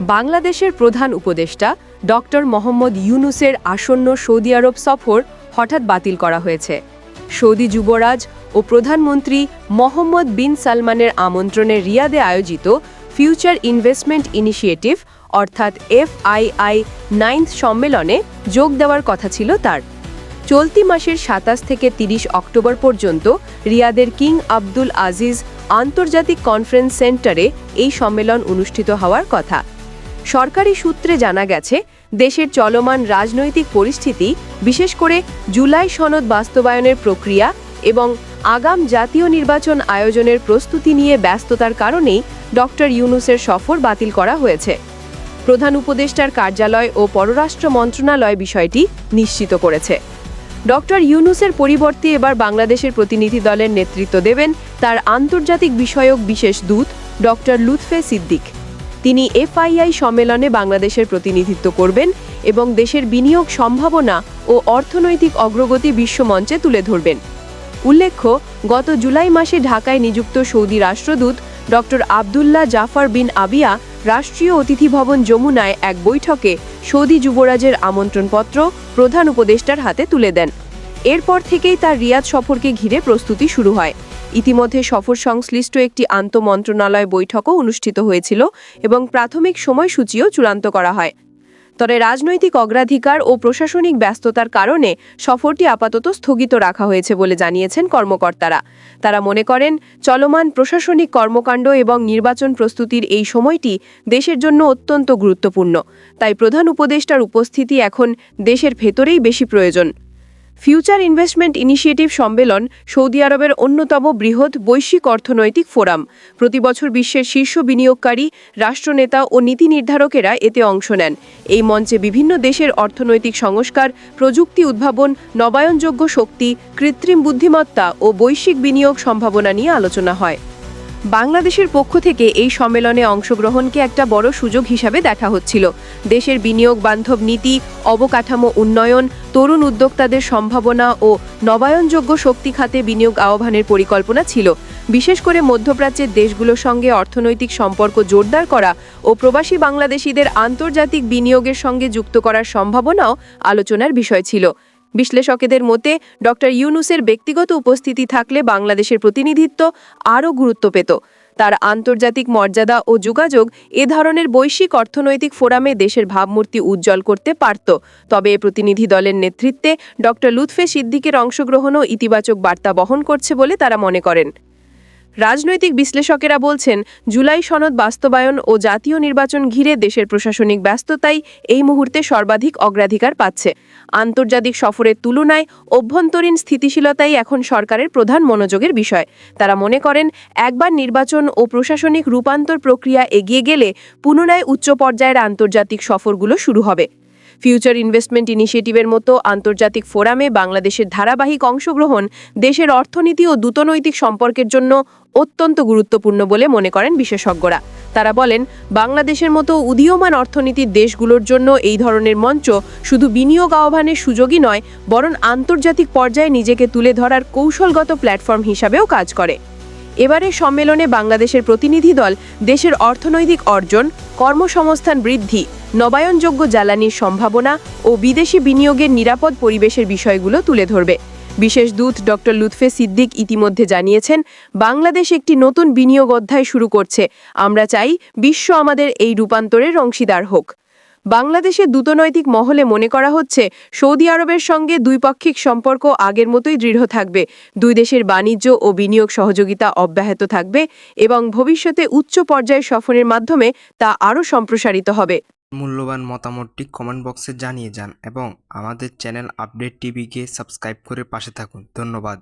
বাংলাদেশের প্রধান উপদেষ্টা ডক্টর মোহাম্মদ ইউনুসের আসন্ন সৌদি আরব সফর হঠাৎ বাতিল করা হয়েছে। সৌদি যুবরাজ ও প্রধানমন্ত্রী মোহাম্মদ বিন সালমানের আমন্ত্রণে রিয়াদে আয়োজিত ফিউচার ইনভেস্টমেন্ট ইনিশিয়েটিভ, অর্থাৎ এফআইআই নাইন্থ সম্মেলনে যোগ দেওয়ার কথা ছিল তার। চলতি মাসের সাতাশ থেকে তিরিশ অক্টোবর পর্যন্ত রিয়াদের কিং আব্দুল আজিজ আন্তর্জাতিক কনফারেন্স সেন্টারে এই সম্মেলন অনুষ্ঠিত হওয়ার কথা। সরকারি সূত্রে জানা গেছে, দেশের চলমান রাজনৈতিক পরিস্থিতি, বিশেষ করে জুলাই সনদ বাস্তবায়নের প্রক্রিয়া এবং আগাম জাতীয় নির্বাচন আয়োজনের প্রস্তুতি নিয়ে ব্যস্ততার কারণেই ডক্টর ইউনুসের সফর বাতিল করা হয়েছে। প্রধান উপদেষ্টার কার্যালয় ও পররাষ্ট্র মন্ত্রণালয় বিষয়টি নিশ্চিত করেছে। ডক্টর ইউনুসের পরিবর্তে এবার বাংলাদেশের প্রতিনিধি দলের নেতৃত্ব দেবেন তার আন্তর্জাতিক বিষয়ক বিশেষ দূত ডক্টর লুৎফে সিদ্দিক। তিনি এফআইআই সম্মেলনে বাংলাদেশের প্রতিনিধিত্ব করবেন এবং দেশের বিনিয়োগ সম্ভাবনা ও অর্থনৈতিক অগ্রগতি বিশ্বমঞ্চে তুলে ধরবেন। উল্লেখ্য, গত জুলাই মাসে ঢাকায় নিযুক্ত সৌদি রাষ্ট্রদূত doctor Abdullah Jafar bin Abiya রাষ্ট্রীয় অতিথি ভবন যমুনায় এক বৈঠকে সৌদি যুবরাজের আমন্ত্রণপত্র প্রধান উপদেষ্টার হাতে তুলে দেন। এরপর থেকেই তার রিয়াদ সফরকে ঘিরে প্রস্তুতি শুরু হয়। ইতিমধ্যে সফর সংশ্লিষ্ট একটি আন্তমন্ত্রণালয় বৈঠকও অনুষ্ঠিত হয়েছিল এবং প্রাথমিক সময়সূচিও চূড়ান্ত করা হয়। তবে রাজনৈতিক অগ্রাধিকার ও প্রশাসনিক ব্যস্ততার কারণে সফরটি আপাতত স্থগিত রাখা হয়েছে বলে জানিয়েছেন কর্মকর্তারা। তারা মনে করেন, চলমান প্রশাসনিক কর্মকাণ্ড এবং নির্বাচন প্রস্তুতির এই সময়টি দেশের জন্য অত্যন্ত গুরুত্বপূর্ণ। তাই প্রধান উপদেষ্টার উপস্থিতি এখন দেশের ভেতরেই বেশি প্রয়োজন। ফিউচার ইনভেস্টমেন্ট ইনিশিয়েটিভ সম্মেলন সৌদি আরবের অন্যতম বৃহৎ বৈশ্বিক অর্থনৈতিক ফোরাম। প্রতিবছর বিশ্বের শীর্ষ বিনিয়োগকারী, রাষ্ট্রনেতা ও নীতি নির্ধারকেরা এতে অংশ নেন। এই মঞ্চে বিভিন্ন দেশের অর্থনৈতিক সংস্কার, প্রযুক্তি উদ্ভাবন, নবায়নযোগ্য শক্তি, কৃত্রিম বুদ্ধিমত্তা ও বৈশ্বিক বিনিয়োগ সম্ভাবনা নিয়ে আলোচনা হয়। বাংলাদেশের পক্ষ থেকে এই সম্মেলনে অংশগ্রহণকে একটা বড় সুযোগ হিসাবে দেখা হচ্ছিল। দেশের বিনিয়োগ বান্ধব নীতি, অবকাঠামো উন্নয়ন, তরুণ উদ্যোক্তাদের সম্ভাবনা ও নবায়নযোগ্য শক্তি খাতে বিনিয়োগ আহ্বানের পরিকল্পনা ছিল। বিশেষ করে মধ্যপ্রাচ্যের দেশগুলোর সঙ্গে অর্থনৈতিক সম্পর্ক জোরদার করা ও প্রবাসী বাংলাদেশিদের আন্তর্জাতিক বিনিয়োগের সঙ্গে যুক্ত করার সম্ভাবনাও আলোচনার বিষয় ছিল। বিশ্লেষকেদের মতে, ডক্টর ইউনুসের ব্যক্তিগত উপস্থিতি থাকলে বাংলাদেশের প্রতিনিধিত্ব আরও গুরুত্ব পেত। তার আন্তর্জাতিক মর্যাদা ও যোগাযোগ এ ধরনের বৈশ্বিক অর্থনৈতিক ফোরামে দেশের ভাবমূর্তি উজ্জ্বল করতে পারত। তবে এ প্রতিনিধি দলের নেতৃত্বে ড লুৎফে সিদ্দিকের অংশগ্রহণও ইতিবাচক বার্তা বহন করছে বলে তারা মনে করেন। রাজনৈতিক বিশ্লেষকেরা বলছেন, জুলাই সনদ বাস্তবায়ন ও জাতীয় নির্বাচন ঘিরে দেশের প্রশাসনিক ব্যস্ততাই এই মুহূর্তে সর্বাধিক অগ্রাধিকার পাচ্ছে। আন্তর্জাতিক সফরের তুলনায় অভ্যন্তরীণ স্থিতিশীলতাই এখন সরকারের প্রধান মনোযোগের বিষয়। তারা মনে করেন, একবার নির্বাচন ও প্রশাসনিক রূপান্তর প্রক্রিয়া এগিয়ে গেলে পুনরায় উচ্চ পর্যায়ের আন্তর্জাতিক সফরগুলো শুরু হবে। ফিউচার ইনভেস্টমেন্ট ইনিশিয়েটিভের মতো আন্তর্জাতিক ফোরামে বাংলাদেশের ধারাবাহিক অংশগ্রহণ দেশের অর্থনীতি ও দূতনৈতিক সম্পর্কের জন্য অত্যন্ত গুরুত্বপূর্ণ বলে মনে করেন বিশেষজ্ঞরা। তারা বলেন, বাংলাদেশের মতো উদীয়মান অর্থনীতির দেশগুলোর জন্য এই ধরনের মঞ্চ শুধু বিনিয়োগ আহ্বানের সুযোগই নয়, বরং আন্তর্জাতিক পর্যায়ে নিজেকে তুলে ধরার কৌশলগত প্ল্যাটফর্ম হিসাবেও কাজ করে। এবারের সম্মেলনে বাংলাদেশের প্রতিনিধি দল দেশের অর্থনৈতিক অর্জন, কর্মসংস্থান বৃদ্ধি, নবায়নযোগ্য জ্বালানির সম্ভাবনা ও বিদেশি বিনিয়োগের নিরাপদ পরিবেশের বিষয়গুলো তুলে ধরবে। বিশেষ দূত ডক্টর লুৎফে সিদ্দিক ইতিমধ্যে জানিয়েছেন, বাংলাদেশ একটি নতুন বিনিয়োগ অধ্যায় শুরু করছে। আমরা চাই বিশ্ব আমাদের এই রূপান্তরের অংশীদার হোক। বাংলাদেশের দূতনৈতিক মহলে মনে করা হচ্ছে, সৌদি আরবের সঙ্গে দুইপাক্ষিক সম্পর্ক আগের মতোই দৃঢ় থাকবে। দুই দেশের বাণিজ্য ও বিনিয়োগ সহযোগিতা অব্যাহত থাকবে এবং ভবিষ্যতে উচ্চ পর্যায়ে সফরের মাধ্যমে তা আরও সম্প্রসারিত হবে। মূল্যবান মতামতটি কমেন্ট বক্সে জানিয়ে যান এবং আমাদের চ্যানেল আপডেট টিভিকে সাবস্ক্রাইব করে পাশে থাকুন। ধন্যবাদ।